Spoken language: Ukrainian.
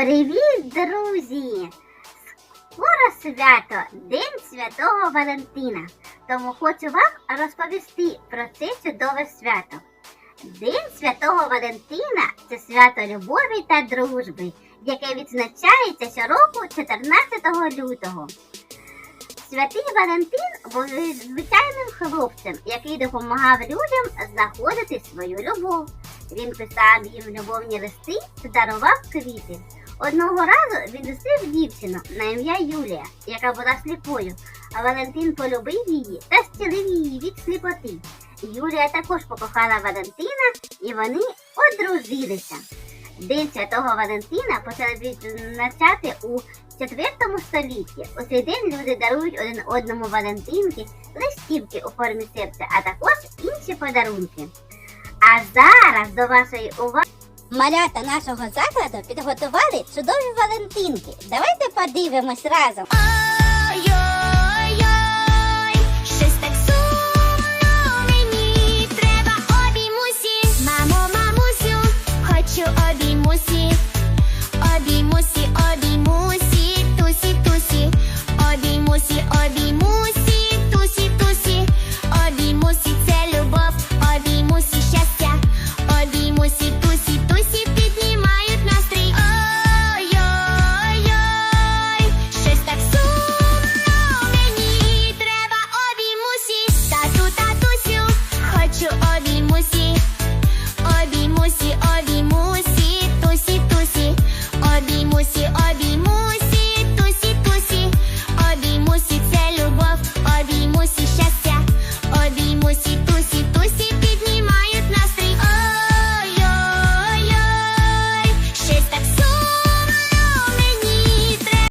Привіт, друзі! Скоро свято День Святого Валентина. Тому хочу вам розповісти про це чудове свято. День Святого Валентина це свято любові та дружби, яке відзначається щороку 14 лютого. Святий Валентин був звичайним хлопцем, який допомагав людям знаходити свою любов. Він писав їм любовні листи та дарував квіти. Одного разу він зустрів дівчину на ім'я Юлія, яка була сліпою, а Валентин полюбив її та зцілив її від сліпоти. Юлія також покохала Валентина і вони одружилися. День Святого Валентина почали відзначати у 4 столітті. У цей день люди дарують один одному Валентинки, листівки у формі серця, а також інші подарунки. А зараз до вашої уваги малята нашого закладу підготували чудові Валентинки. Давайте подивимось разом. Щось так сумно треба обіймусі. Мамо, мамусю, хочу обіймусі.